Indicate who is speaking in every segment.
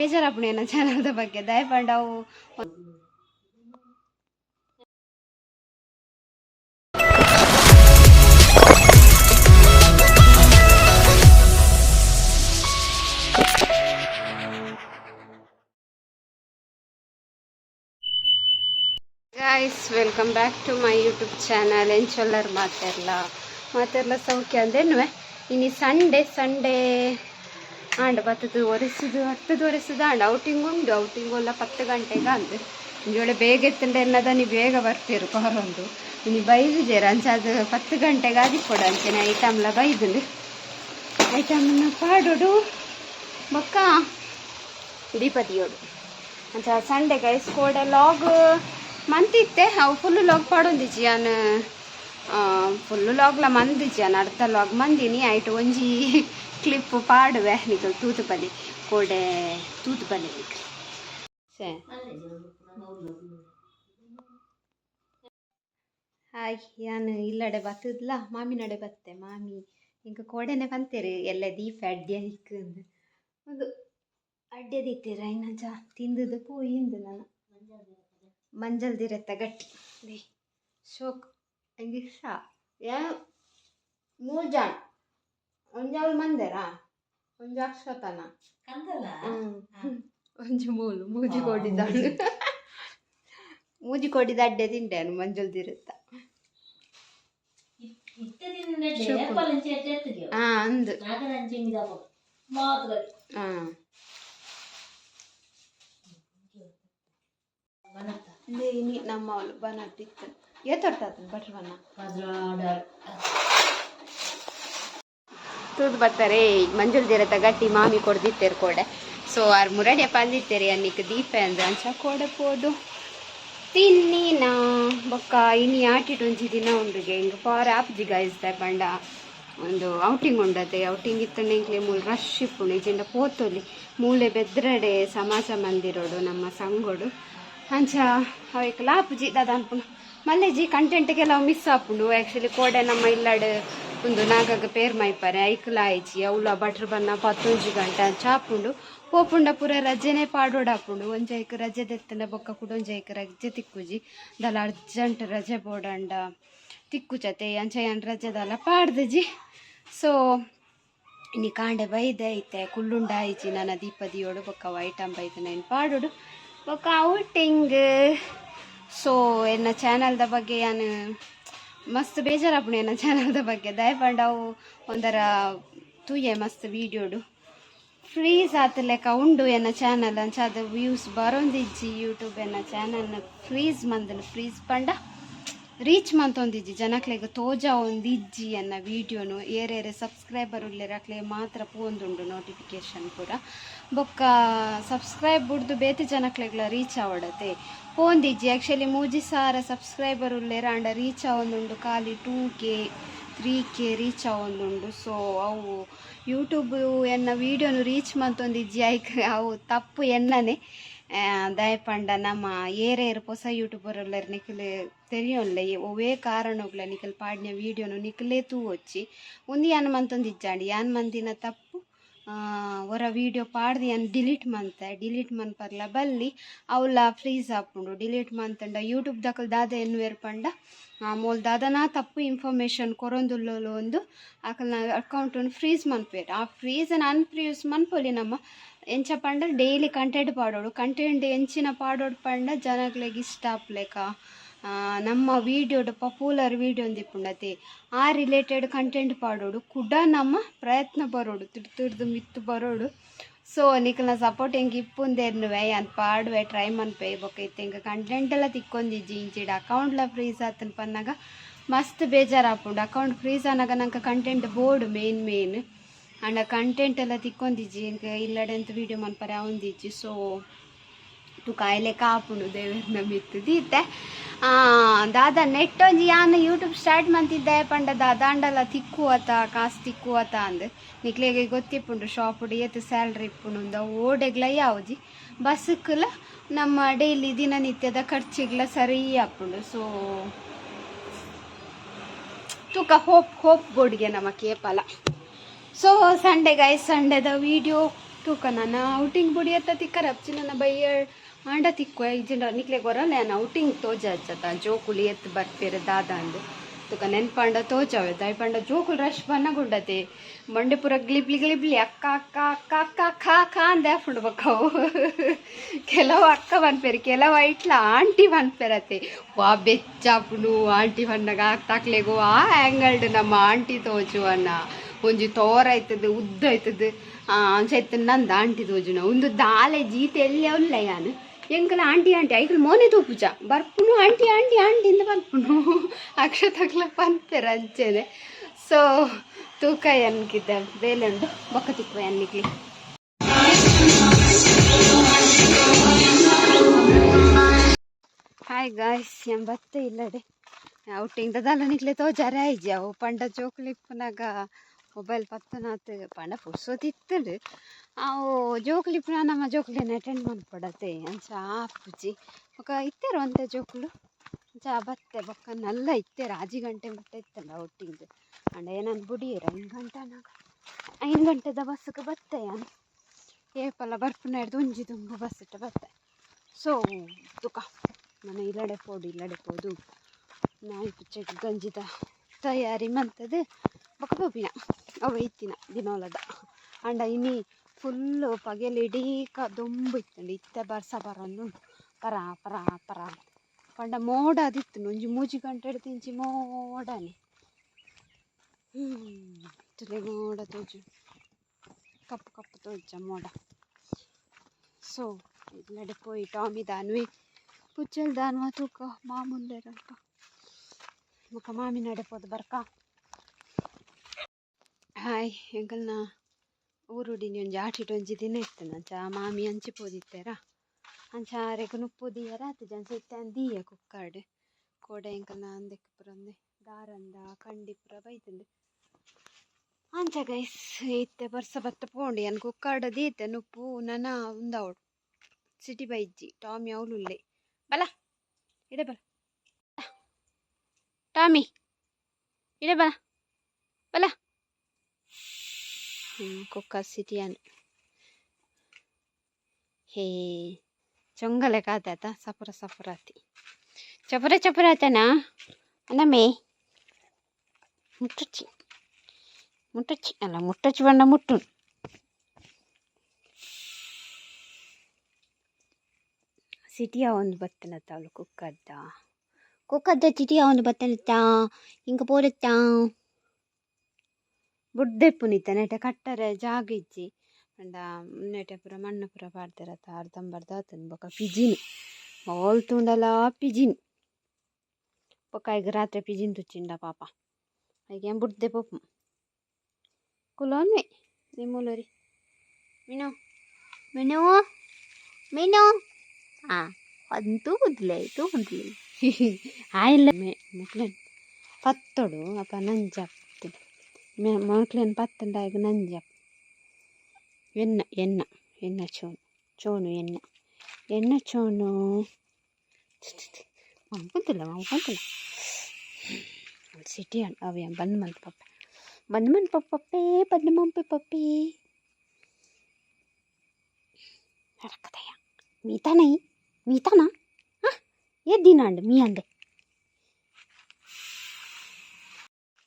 Speaker 1: ಬೇಜಾರಾಪುಣಿ ನನ್ನ ಚಾನಲ್ದ ಬಗ್ಗೆ. ದಯಪಂಡ ಅವು guys welcome back to my YouTube channel ಎಂಚೊಲ್ಲರ್ ಮಾತೆರ್ಲ? ಮಾತೆರ್ಲ ಸೌಖ್ಯ ಅಂದೇನು ಇನ್ನು ಸಂಡೇ ಸಂಡೇ ಆಂಡ ಬತ್ತದು ಒರೆಸುದು, ಹತ್ತದು ಒರೆಸುದು, ಆಂಡ ಔಟಿಂಗ್ ಉಂಡು ಔಟಿಂಗ್ ಎಲ್ಲ ಪತ್ತು ಗಂಟೆಗೆ ಅಂದು ಇಂಜೋಳೆ ಬೇಗ ಎತ್ತಂಡ ಎನ್ನದ ನೀವು ಬೇಗ ಬರ್ತೀರು ಕೊರೊಂದು ಇನ್ನು ಬೈದಿದ್ದೇರು ಅಂಚದು ಪತ್ತು ಗಂಟೆಗೆ ಆದಿಕೊಡು ಅಂಚೆನ ಐಟಮ್ಲ ಬೈದುಂಡು. ಐಟಮ್ನ ಪಾಡೋಡು. ಬೊಕ್ಕ ದೀಪದಿಯೋಡು ಅಂಚ ಸಂಡೆ ಗೈಸ್ ಕೋಡೆ ಲಾಗ್ ಮಂತಿತ್ತೆ ಅವು ಫುಲ್ ಲಾಗ್ ಪಾಡೊಂದಿಜ್ಜಿ ಆ ಫುಲ್ ಲಾಗ್ಲ ಮಂದಿಜ್ಜಿ ಜಿಯಾನ ಅರ್ಧ ಲಾಗ್ ಮಂದಿನಿ. ಆಯ್ತು, ಒಂಜಿ ಕ್ಲಿಪ್ ಪಾಡುವೆ. ತೂತು ತೂತುಪಲ್ಲಿ ಕೋಡೆ ತೂತು ನಿಕಲ್ ಸೇ ಹಾಯ್, ಯಾನ್ ಇಲ್ಲಡೆ ಬತ್ತದ್ಲ ಮಾಮಿ ನಡೆ ಬತ್ತೆ, ಮಾಮಿ. ಇಂಕ ಕೋಡೆನೆ ಬಂತೇರಿ ಎಲ್ಲ ದೀಪ ಅಡ್ಡ್ಯ ನಿಕ್ಕಂದು ಒಂದು ಅಡ್ಡೆ ದಿತ್ತೀರ ಜಾ ತಿಂದದ್ದು ಪೋಯಿಂದು ನಾನು. ಮಂಜಲ್ದಿರತ್ತೆ ಗಟ್ಟಿ. ದೇ ಶೋಕ್. ಹಂಗೆ ಶಾ. ಯಾ, ಮೂರು ಜನ ಒಂಜಾವಲ್ ಮಂದೆರ? ಒಂಜು ಅಕ್ಷತನ ಒಂಜು ಮೂಲು ಮೂಜಿ ಕೊಡಿದಾಳು ಮೂಜಿ. ಕೊಡಿದ ಅಡ್ಡೆ ತಿಂಡೇನು ಮಂಜಲ್ ದಿರುತ್ತ ಹಾ ಅಂದು. ಹಾ. ನಮ್ಮ ಅವಳು ಬನಟ್ಟಿತ್ತು ಏತೊಟ್ಟಾತ ಬಟ್ರ್ ಬನ್ನ ತೂದು ಮಂಜುಲ್ ದಿರತ ಗಟ್ಟಿ ಮಾಮಿ ಕೊಡ್ದಿತ್ತೇರು ಕೋಡೆ. ಸೊ ಆರ್ ಮುರಡೆ ಪಂದಿತ್ತೇರಿ ಅನ್ನಿಕ್ ದೀಪ ಅಂದ್ರೆ ಅಂಚ ಕೊಡಬೋದು ತಿನ್ನಿ ತಿನ್ನಿನ ಬೊಕ್ಕ ಇನಿ ಆಟಿಟ್ ಒಂಜಿ ದಿನ ಉಂಡ್ರಿಗೆ ಹಿಂಗೆ ಆಪ್ ಆಪ್ಜಿ ಗಾಯಿಸ್ದೆ ಪಂಡ ಒಂದು ಔಟಿಂಗ್ ಉಂಡತೆ. ಔಟಿಂಗ್ ಇತ್ತಂಡೆ ಇಂಕ್ಲೆ ಮೂಲ ರಶ್ ಇಪ್ಪುಂಡು. ಇಜಿಂಡ ಪೋತೊಲಿ. ಮೂಲೆ ಬೆದ್ರಡೆ ಸಮಾಜ ಮಂದಿರೋಡು ನಮ್ಮ ಸಂಗೋಡು. ಅಂಚ ಅವೆಕ್ ಲಾಪುಜಿ ದಾದ ಅನ್ಪುಂಡು ಮಲ್ಲೆಜಿ ಕಂಟೆಂಟ್ಗೆಲ್ಲ ಮಿಸ್ ಆಪುಂಡು ಆ್ಯಕ್ಚುಲಿ ಕೋಡೆ ನಮ್ಮ ಇಲ್ಲಾಡ್ ಒಂದು ನಾಗಾಗ ಪೇರ್ ಮೈಪರೆ ಐಕ್ಲ ಆಯ್ಚಿ ಅವಳ ಬಟ್ರ್ ಬನ್ನ ಪತ್ತೊಂಜಿ ಗಂಟೆ ಚಾಪುಂಡು ಪೋಪುಂಡ ಪೂರ ರಜೆನೆ ಪಾಡೋಡಾಪುಂಡು ಒಂಜೈಕ್ ರಜೆ ದೆತ್ತನ ಬೊಕ್ಕ ಕೂಡ ಒಂಜೈಕ್ ರಜೆ ತಿಕ್ಕುಜಿ. ದಲ ಅರ್ಜೆಂಟ್ ರಜೆ ಬೋಡಂಡ ತಿಕ್ಕುಚತೆ ಅಂಚಯ್ಯನ್ ರಜೆದಲ್ಲ ಪಾಡ್ದಜಿ. ಸೊ ಇನಿ ಕಾಂಡೆ ಬೈದೆ ಐತೆ, ಕುಲ್ಲುಂಡ ಆಯ್ಚಿ ನನ್ನ ದೀಪದಿಯೋಡು ಬೊಕ್ಕ ವೈಟಮ್ ಬೈದು ನಾನು ಪಾಡೋಡು. ಬೊಕ್ಕ ಔಟಿಂಗ್ ಸೊ ಎನ್ನ ಚಾನಲ್ದ ಬಗ್ಗೆ ನಾನು ಮಸ್ತ್ ಬೇಜಾರಾಪುಣೆ ಎನ್ನ ಚಾನಲ್ದ ಬಗ್ಗೆ ದಯಪಂಡ ಅವು ಒಂದರ ತೂಯೆ ಮಸ್ತ್ ವೀಡಿಯೋಡು ಫ್ರೀಸ್ ಆತ ಲೆಕ್ಕ ಉಂಡು ಎನ್ನ ಚಾನಲ್ ಅಂಚ ಅದು ವ್ಯೂಸ್ ಬರೋಂದಿಜ್ಜಿ ಯೂಟ್ಯೂಬ್ ಎನ್ನ ಚಾನಲ್ನ ಫ್ರೀಸ್ ಮಂದನು ಫ್ರೀಸ್ ಪಂಡ ರೀಚ್ ಮಂತೊಂದಿಜ್ಜಿ ಜನಕ್ಲೆಗ್ ತೋಜ ಒಂದಿಜ್ಜಿ ಅನ್ನ ವೀಡಿಯೋನು ಏರೇರೆ ಸಬ್ಸ್ಕ್ರೈಬರ್ ಉಳ್ಳೇರಕ್ಲೆ ಮಾತ್ರ ಪೋಂದುಂಡು ನೋಟಿಫಿಕೇಶನ್ ಪೂರ ಬೊಕ್ಕ ಸಬ್ಸ್ಕ್ರೈಬ್ ಬುಡ್ದು ಬೇತೆ ಜನಕ್ಲೆಗ್ಲ ರೀಚ್ ಆವಡತೆ ಪೋಂದಿಜ್ಜಿ ಆ್ಯಕ್ಚುಲಿ ಮೂಜಿ ಸಾರ ಸಬ್ಸ್ಕ್ರೈಬರ್ ಉಳ್ಳೇರ ಅಂಡ ರೀಚ್ ಆವೊಂದುಂಡು. ಖಾಲಿ two K three K reach ಆವೊಂದುಂಡು. ಸೊ ಅವು ಯೂಟ್ಯೂಬ್ ಎನ್ನ ವೀಡಿಯೋನು ರೀಚ್ ಮಂತೊಂದಿಜ್ಜಿ ಆಯ್ಕೆ ಅವು ತಪ್ಪು ಎನ್ನನೆ. അതായപ്പണ്ട നമ്മ ഏറെ ഏറെ പൊസ യൂട്യൂബറുള്ളർ നിക്കല് തെരിയൊല്ലേ ഒവേ കാരണുകള നിക്കൽ പാടിന വീഡിയോനു ಒಚ್ಚಿ തൂ വച്ചി ഒന്ന് യാൻ മന്തൊന്നിച്ചാണ്ട് യാൻ മന്തിന തಪ್ಪು ಹೊರ ವೀಡಿಯೋ ಪಾಡ್ದು ಏನು ಡಿಲೀಟ್ ಮಂತೆ? ಡಿಲೀಟ್ ಮನ್ಪರ್ಲ ಬಲ್ಲಿ ಅವಲ್ಲ ಫ್ರೀಸ್ ಹಾಕೊಂಡು ಡಿಲೀಟ್ ಮಂತಂಡ ಯೂಟ್ಯೂಬ್ ದಕಲ್ ದಾದ ಏನು ಏರ್ಪಂಡ ಮೂಲ ದಾದನಾ ತಪ್ಪು ಇನ್ಫಾರ್ಮೇಷನ್ ಕೊರೊಂದುಲ್ಲ ಒಂದು ಆಕಲ್ನ ಅಕೌಂಟನ್ನು ಫ್ರೀಸ್ ಮನ್ಪೇರು. ಆ ಫ್ರೀಸನ್ನು ಅನ್ಫ್ರೀಸ್ ಮನ್ಪೊಲಿ ನಮ್ಮ ಡೈಲಿ ಕಂಟೆಂಟ್ ಪಾಡೋಡು ಕಂಟೆಂಟ್ ಎಂಚಿನ ಪಾಡೋಡು ಪಂಡ ಜನಗಳಿಗೆ ಇಷ್ಟ ಆಪ್ಲೆಕ ಆ, ನಮ್ಮ ವೀಡಿಯೋಡು ಪಾಪ್ಯುಲರ್ ವೀಡಿಯೋ ಒಂದಿಪ್ಪುಂಡತಿ. ಆ ರಿಲೇಟೆಡ್ ಕಂಟೆಂಟ್ ಪಾಡೋಡು ಕುಡ ನಮ್ಮ ಪ್ರಯತ್ನ ಬರೋಡು ತಿರ್ದು ತಿರ್ದು ಮಿತ್ತು ಬರೋಡು ಸೊ ನಿಕಲ್ನ ಸಪೋರ್ಟ್ ಹೆಂಗೆ ಇಪ್ಪುಂದೇರ್ನುವೆ ಅನ್ ಪಾಡುವೆ? ಟ್ರೈ ಮನ್ಪೆ ಬೊಕ್ಕ ಇತ್ತೆ. ಹಿಂಗೆ ಕಂಟೆಂಟ್ ಎಲ್ಲ ತಿಕ್ಕೊಂದಿಜ್ಜಿ ಇಂಚಿಡ. ಅಕೌಂಟ್ಲ ಫ್ರೀಸ್ ಆತನ ಪನ್ನಾಗ ಮಸ್ತ್ ಬೇಜಾರಾಪುಂಡು ಅಕೌಂಟ್ ಫ್ರೀಸ್ ಆನಾಗ ನಂಗೆ ಕಂಟೆಂಟ್ ಬೋರ್ಡ್ ಮೇನ್ ಮೇನ್ ಅಂಡ ಕಂಟೆಂಟ್ ಎಲ್ಲ ತಿಕ್ಕೊಂದಿಜ್ಜಿ ಇಂಕ ಇಲ್ಲಡೆ ಅಂತ ವೀಡಿಯೋ ಮನ್ಪರೆ ಅವಂದಿಜ್ಜಿ ಸೊ ತು ಕಾಯಿಲೆ ಕಾಪುಂಡು ದೇವರನ್ನ ಮಿತ್ತು ದೀತೆ ದಾದ ನೆಟ್ ಒಂಜಿ ಯಾನ ಯೂಟ್ಯೂಬ್ ಸ್ಟಾರ್ಟ್ ಮಂತಿದ್ದೆ ಪಂಡ ದಾದಾಂಡಲ ತಿಕ್ಕುವತ, ಕಾಸು ತಿಕ್ಕುವತ ಅಂದ್. ನಿಕ್ಲೆಗೆ ಗೊತ್ತಿಪ್ಪುಂಡು ಶಾಪ್ ಏತ್ ಸ್ಯಾಲ್ರಿ ಇಪ್ಪುಂಡು ಓಡೆಗ್ಲ ಯಾವುಜಿ. ಬಸ್ಕ್ಲ ನಮ್ಮ ಡೈಲಿ ದಿನನಿತ್ಯದ ಖರ್ಚಿಗ್ಲ ಸರಿ ಆಪುಂಡು ಸೊ ತೂಕ ಹೋಪ್ ಹೋಪ್ ಬೋರ್ಡ್ಗೆ ನಮ್ಮ ಕೇಪಲ. ಸೊ ಸಂಡೇ ಗಾಯ್ ಸಂಡೇದ ವೀಡಿಯೋ ತೂಕ ನನ್ನ ಔಟಿಂಗ್ ಬುಡಿ ಅತ್ತ ತಿಕ್ಕರ ಅಪ್ಚಿ ನನ್ನ ಬೈಯ ಆಂಡ ತಿಕ್ಕು ಇಜ್ಜಿಂಡ ನಿಕ್ಲೆ ಬರಲ್ಲ ನಾನು ಔಟಿಂಗ್ ತೋಜ ಹಚ್ಚತ ಜೋಕುಲಿ ಎತ್ತು ಬರ್ತೀರ ದಾದ ಅಂದು. ತುಕ ನೆನ್ಪಾಂಡ ತೋಜಾವೆ. ದಾಯಿ ಪಂಡ ಜೋಕುಲ್ ರಶ್ ಬನ್ನಗುಂಡತಿ ಮಂಡೆ ಮಂಡಿಪುರ ಗ್ಲಿಬ್ಲಿ ಗ್ಲಿಬ್ಲಿ ಅಕ್ಕ ಅಕ್ಕ ಅಕ್ಕ ಅಕ್ಕ ಅಕ್ಕ ಅಕ್ಕ ಅಂದೆ ಹಾಕೊಂಡು ಬಕ್ಕವು ಕೆಲವು ಅಕ್ಕ ಬನ್ಪೇರಿ ಕೆಲವು ಐಟ್ಲ ಆಂಟಿ ಬನ್ಪೇರತಿ ವಾ ಬೆಚ್ಚಾಪುನು ಆಂಟಿ ಬಂದಾಗ ಆಗ್ತಾಕ್ಲೆಗು ಆ ಆ್ಯಂಗಲ್ಡ್ ನಮ್ಮ ಆಂಟಿ ತೋಜು ಅನ್ನ ಒಂಜಿ ತೋರ ಆಯ್ತದ, ಉದ್ದ ಆಯ್ತದ. ಅಂಚೈತ ನಂದ ಆಂಟಿ ತೋಜುನ. ಒಂದು ದಾಲೆ ಜೀತೆ ಎಲ್ಲ ಉಲ್ಲ ಯಾನು? ಎಂಕಲ ಆಂಟಿ ಆಂಟಿ, ಐಕಲ್ ಮೋನೆ ತೋಪುಜ ಬರ್ಪುನು ಆಂಟಿ ಆಂಟಿ ಆಂಟಿ ಇಂದ ಬರ್ಪುನು ಅಕ್ಷತಕ್ಲ ಪನ್ಪೆರ ಅಂಚೆನೆ ಸೊ ತೂಕ ಎನ್ಕಿದ್ದ ಬೇಲೆಂಡು ಬೊಕ್ಕ ತಿಕ್ಕ ಎನ್ನಿಕ್ಲಿ. ಹಾಯ್ ಗಾಯ್ಸ್ ಎಂಬತ್ತೆ ಇಲ್ಲಡೆ. ಔಟಿಂಗ್ ದಾಲ ನಿಕ್ಲೆ ತೋಜಾರೆ ಅವು ಪಂಡ ಜೋಕ್ಲಿಪ್ಪನಾಗ ಮೊಬೈಲ್ ಪತ್ತನಾತ್ ಪಂಡ ಪುರ್ಸೋತಿತ್ತಡು ಅವು ಜೋಕ್ಲಿಪ್ಪನ ನಮ್ಮ ಜೋಕ್ಲಿನ ಅಟೆಂಡ್ ಮಾಡ್ಕೊಡತ್ತೆ. ಅಂಚ ಆಪುಜಿ ಬೊಕ ಇತ್ತೆರ್ ಒಂತೆ ಜೋಕ್ಲು. ಅಂಚ ಬತ್ತೆ, ಬೊಕ್ಕ ನಲ್ಲ ಇತ್ತೆರ್ ಆಜಿ ಗಂಟೆ ಮಟ್ಟ ಇತ್ತಲ್ಲ ಔಟಿಂಗ್ ಅಂಡ ಏನಂದ್ ಬುಡಿ ಐದು ಗಂಟೆನಾಗ ಐದು ಗಂಟೆದ ಬಸ್ಸಿಗೆ ಬತ್ತೆ ಅನ್. ಏಪಲ್ಲ ಬರ್ಪುನ ಹಿಡ್ದು ಒಂಜಿ ತುಂಬ ಬಸ್ ಇಟ್ಟು ಬತ್ತೆ. ಸೊ, ತುಕ. ಮನೆ ಇಲ್ಲಡೆ ಪೋಡು, ಇಲ್ಲಡೆ ಪೋದು. ನಾಯಿ ಪುಚ್ಚಕ್ಕೆ ಗಂಜಿದ ತಯಾರಿ ಮಂತದು. ಬೊಕ ಪೋಪಿನ ಅವ ಇತ್ತಿನ ದಿನೋಲದ ಅಂಡ ಇನ್ನಿ ಫುಲ್ಲು ಪಗೆಲ್ ಇಡೀ ಕ ದೊಂಬು ಇತ್ತಂಡು ಇತ್ತೆ ಬರ್ಸ ಬರನ್ನು ಪರ ಪರ ಪರ ಪಂಡ ಮೋಡ ಅದಿತ್ತು ಒಂಜಿ ಮೂಜಿ ಗಂಟೆ ಹಿಡ್ದು ಇಂಚಿ ಮೋಡನೆ ಹ್ಞೂ ತುಲೆ ಮೋಡ ತೋಜು ಕಪ್ಪು ಕಪ್ಪು ತೋಜ ಮೋಡ ಸೊ ಇಲ್ಲಡೆ ಪೋಯಿ ಟಾಮಿ ದಾನ್ವಿ ಪುಚ್ಚಲ್ ದಾನ್ವ ತೂಕ ಮಾಮೂಲೇರಲ್ಪ ಮುಖ ಮಾಮಿ ನಡೆ ಪೋದು ಬರ್ಕ ಹಾಯ್ ಎಂಕಲ್ನ ಊರುಡಿನಿ ಒಂಜಿ ಆಟಿಟ್ ಒಂಜಿ ದಿನ ಇತ್ತು. ಅಂಚ ಮಾಮಿ ಅಂಚಿ ಪೋದಿತ್ತೇರ? ಅಂಚ ಆರೆಗ್ ನುಪ್ಪುದಿಯರ ಆತು ಜನ ಇತ್ತೆ ದೀಯ ಕುಕ್ಕರ್ಡ್. ಕೋಡೆ ಎಂಕಲ್ನ ಅಂದೆಕ್ ಪುರಂದೆ ದಾರಂದ ಕಂಡಿ ಪುರ ಬೈತುಂಡು ಅಂಚ ಗೈಸ್, ಇತ್ತೆ ಬರ್ಸ ಬತ್ತ ಪೋಂಡಿ. ಅನ್ ಕುಕ್ಕರ್ಡ್ ದೀತೆ ನುಪ್ಪು ನನ ಉಂದವಳು ಸಿಟಿ ಬೈಜ್ಜಿ, ಟಾಮಿ ಅವಳುಲ್ಲೆ ಬಲ, ಇಡೆ ಬಲ. ಟಾಮಿ, ಇಡೆ ಬಲ. ಬಲ. ಕುಕ್ಕರ್ ಸಿಟಿ ಅನ್ ಹೇ ಚೊಂಗಲೆ ಕಾತಾತ ಸಪುರ ಸಪುರಾತಿ ಚಪುರ ಚಪುರಾತನಾ ಅನ್ನಮೇ ಮುಟ್ಟಚ್ಚಿ ಮುಟ್ಟಚ್ಚಿ ಅಲ್ಲ ಮುಟ್ಟಚ್ಚಿ ಬಣ್ಣ ಮುಟ್ಟು ಸಿಟಿಯ ಒಂದು ಬತ್ತನತ್ತ ಅವಳು ಕುಕ್ಕದ್ದ ಕುಕ್ಕದ್ದ ಸಿಟಿಯ ಒಂದು ಬತ್ತನತ್ತ ಹಿಂಗೆ ಪೋರತ್ತ ಬುಡ್ಡೆಪ್ಪು ನಿತ್ತ ನೆಟ ಕಟ್ಟರೆ ಜಾಗ ಇಜ್ಜಿ ಅಂಡ ನೆಟ ಪುರ ಮಣ್ಣು ಪುರ ಪಾಡ್ತಿರತ್ತ ಅರ್ಧಂಬರ್ಧ ಆತನ್ ಬೊಕ ಪಿಜಿನ್ ಮಾಲ್ ತುಂಡಲ ಪಿಜಿನ್ ಬೊಕ ಈಗ ರಾತ್ರಿ ಪಿಜಿನ್ ತುಚ್ಚಿಂಡ ಪಾಪ ಈಗ ಬುಡ್ದೆ ಪಪ್ಪು ಕುಲೋನ್ವೆ ನಿಮ್ಮೂಲರಿ ಮೀನು ಮೀನು ಮೀನು ಹಾಂ ಅಂತೂ ಮುದ್ಲೆ ತೂ ಮುದ್ಲೆ ಆಯಿಲ್ಲ ಮೇ ಮಕ್ಳನ್ ಪತ್ತೊಡು ಅಪ್ಪ ನಂಜಪ್ತಿ ಮೇ ಮಕ್ಳನ್ ಪತ್ತಂಡಾಗ ನಂಜಪ್ ಎನ್ನ ಎನ್ನ ಎನ್ನ ಚೋನು ಚೋನು ಎನ್ನ ಎನ್ನ ಚೋನು ಮಂಕುಂತಿಲ್ಲ ಮಂಕುಂತಿಲ್ಲ ಸಿಟಿ ಅಣ್ಣ ಅವ ಬಂದು ಮಂತ್ ಪಪ್ಪ ಬಂದು ಮಂತ್ ಪಪ್ಪಪ್ಪೇ ಬಂದು ಮಂಪಿ ಪಪ್ಪಿ అరకదయ్య మీతానే మీతానా ఏ దినండి మీ అండి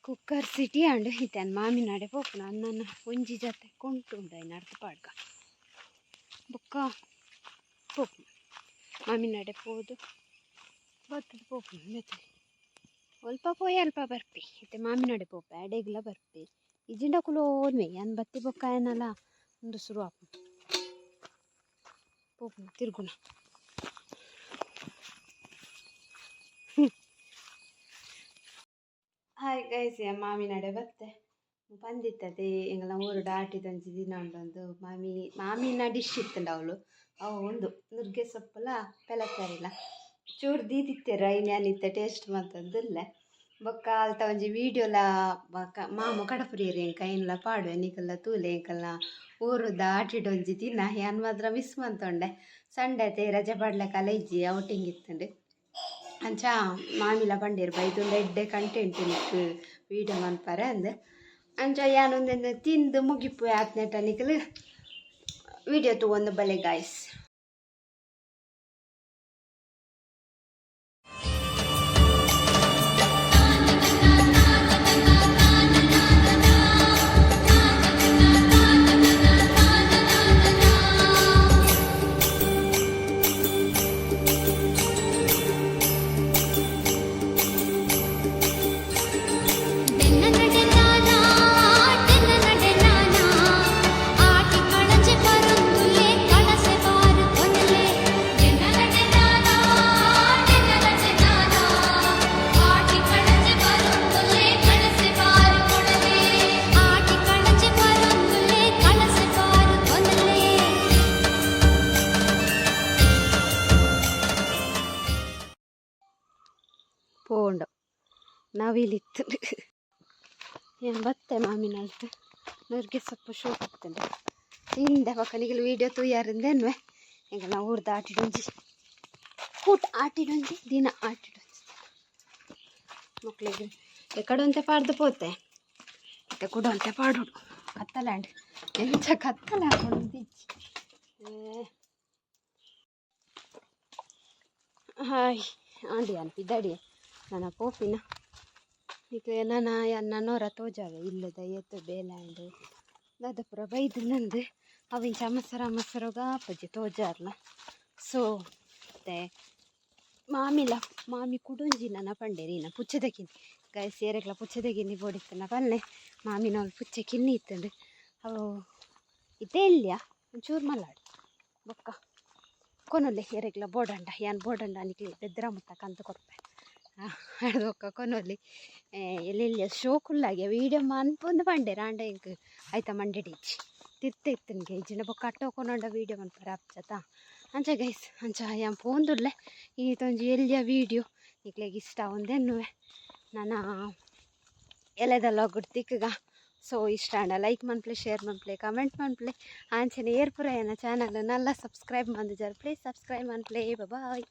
Speaker 1: ಕುಕ್ಕರ್ ಸಿಟಿ ಇತ್ತನ್ ಮಾಮಿ ನಡೆ ಪೋಪುನ ಅನ್ನನ ಒಂಜಿ ಕೊಂಟು ಕೊಂಟುಂಡ ಅರ್ಥ ಪಾಡ್ಗ ಬೊಕ್ಕ ಪೋಪು ಮಾಮಿ ನಡೆ ಪೋದು. ಬತ್ತದ ಪೋಪು ಮೆತ್ತೆ ಅಲ್ಪ ಪೋಯಿ ಅಲ್ಪ ಬರ್ಪಿ. ಇತ್ತೆ ಮಾಮಿ ನಡೆ ಪೋಪ ಎಡೆಗ್ಲ ಬರ್ಪಿ. ಇಜಿಂಡ ಕುಲು ಹೋದ್ಮೆ ಅನ್ ಬತ್ತಿ ಬೊಕ್ಕ ಏನಲ್ಲ ಒಂದು ಶುರು ಆಪು ಪೋಪು ತಿರ್ಗುಣ. ಹಾಯ್ ಗೈಸ್ ಮಾಮಿ ನಡೆ ಬತ್ತೆ ಬಂದಿತ್ತದೆ ಎಂಗಲ ಊರು ದಾಟಿದಂಚಿ ದಿನ ಉಂಡೊಂದು ಮಾಮಿ ಮಾಮಿನ ಡಿಶ್ ಇತ್ತಂಡ ಅವಳು ಅವು ಒಂದು ನುಗ್ಗೆ ಸೊಪ್ಪುಲ ಪೆಲತ್ತರಿಲ್ಲ ಚೂರು ದೀದಿತ್ತೆರ ಇನ್ಯಾನಿತ್ತೆ ಟೇಸ್ಟ್ ಮಂತಂದಿಲ್ಲ ಬೊಕ್ಕ ಅಲ್ತ ಒಂಜಿ ವೀಡಿಯೋಲ ಮಾಮು ಕಡಪುರಿಯರಿ ಎಂಕ ಏನ್ಲ ಪಾಡು ಎನಿಕಲ್ಲ ತೂಲೆ ಎಂಕಲ್ನ ಊರು ದಾಟಿಡ್ ಒಂಜಿ ದಿನ ಯಾನ್ ಮಾತ್ರ ಮಿಸ್ ಮಂತೊಂಡೆ ಸಂಡೆ ರಜೆ ಪಡ್ಲಕಲ್ಲ ಇಜ್ಜಿ ಔಟಿಂಗ್ ಇತ್ತಂಡು ಅಂಚ ಮಾಮಿಲ ಪಂಡೆರ್ ಬೈದುಂಡ ಎಡ್ಡೆ ಕಂಟೆಂಟ್ ನಿಕ್ ವೀಡಿಯೋ ಮನ್ಪರೆ ಅಂದ್. ಅಂಚ ಯಾನೊಂದೆಂದು ತಿಂದು ಮುಗಿಪು ಆತ್ನೆಟ ನಿಕಲು ವಿಡಿಯೋ ತು ಒಂದು ಬಲೆ ಗಾಯ್ಸ್ ನವಿಲಿತ್ತು ಎಂಬತ್ತೆ ಮಾಮಿನಲ್ತು ನೂರಿಗೆ ಸೊಪ್ಪು ಶೋ ಹತ್ತಂಡೆ ತಿಂದೆ ಪಕ್ಕನಿಗೆ ವಿಡಿಯೋ ತೂಯಾರಿಂದೇನ್ವೆ ಈಗ ನಾವು ಊರ್ದ ಆಟಿಡೊಂಜಿ ಕೂಟ ಆಟಿಡೊಂಜಿ ದಿನ ಆಟಿಡೊಂಜಿ ಮಕ್ಳಿಗೆ ಎಕಡೊಂತೆ ಪಾಡ್ದು ಪೋತೆ ಮತ್ತೆ ಕುಡೊಂತೆ ಪಾಡುಡು ಕತ್ತಲಾಂಡ್ ಎಂಚ ಕತ್ತಲ ಹಾಕೊಂಡಿಜ್ಜಿ ಹಾಯ್ ಆಂಡಿ ಅನ್ಪಿದ್ದಾಡಿ ನನ್ನ ಪೋಪಿನ ಈಗ ನನ್ನ ನನ್ನೋರ ತೋಜಾವೆ ಇಲ್ಲದ ಎತ್ತು ಬೇಲಾಂಡು ಅದು ಪ್ರಭ ಇದು ನಂದು. ಅವಿನ ಚಮಸರ ಮಸರೋಗ ಪಜ್ಜಿ ತೋಜಾರ್ನ. ಸೊ, ಮತ್ತೆ ಮಾಮಿಲ ಮಾಮಿ ಕುಡುಂಜಿ ನನ್ನ ಪಂಡೇರಿನ ಪುಚ್ಚದಕಿನಿ ಗಾಯ ಸೇರೆಗ್ಲ ಪುಚ್ಚದಗಿನಿ ಬೋಡಿತ್ತನ ಪಲ್ಲೆ. ಮಾಮಿನ ಅವ್ಳು ಪುಚ್ಚೆ ಕಿನ್ನಿ ಇತ್ತಂಡು ಅವು ಇದೇ ಇಲ್ಯ? ಒಂಚೂರು ಮಲ್ಲಾಡು. ಬೊಕ್ಕ. ಕೊನೊಲ್ಲೆ ಹೇರೆಗ್ಲ ಬೋಡಂಡ ಯಾನ್ ಬೋಡಂಡ ಅನಿಕ್ಲಿ ಬೆದ್ರ ಮುತ್ತ ಕಂತು ಕೊಡ್ಪೆ ಕೊನೊಲ್ಲಿ ಎಲ್ಲೆಲ್ಲಿ ಶೋಕುಲ್ಲಾಗೆ ವೀಡಿಯೋ ಮನ್ಪೊಂದು ಪಂಡೆ, ರಾಂಡ ಇಂಕ್ ಆಯ್ತ ಮಂಡೆಡಿಚ್ಚಿ ತಿರ್ತ ಇತ್ತನ್ಗೆ ಇಜ್ಜಿನ ಬೊಕ್ಕ ಅಟ್ಟೋ ಕೊನೊಂಡ ವೀಡಿಯೋ ಮನ್ಪರ ಅಪ್ಚತ ಅಂಚ ಗೈಸ್ ಅಂಚ ಯಾನ್ ಪೋಂದುಲ್ಲೆ ಈತೊಂಜಿ ಎಲ್ಲಿಯ ವೀಡಿಯೋ ಈಗಲೇಗೆ ಇಷ್ಟ ಒಂದೇನುವೆ ನಾನು ಎಲೆದಲ್ಲ ಗುಡ್ತಿಕ್ಕಗ ಸೊ ಇಷ್ಟ ಅಂಡ ಲೈಕ್ ಮನ್ಪ್ಲೆ ಶೇರ್ ಮನ್ಪ್ಲೆ ಕಮೆಂಟ್ ಮನ್ಪ್ಲೆ. ಆಂಚನೆ ಏರ್ಪುರ ಏನ ನಲ್ಲ ಸಬ್ಸ್ಕ್ರೈಬ್ ಮಂದಿಜಾರ್. ಪ್ಲೀಸ್ ಸಬ್ಸ್ಕ್ರೈಬ್ ಮನ್ಪ್ಲೆ. ಬಾಯ್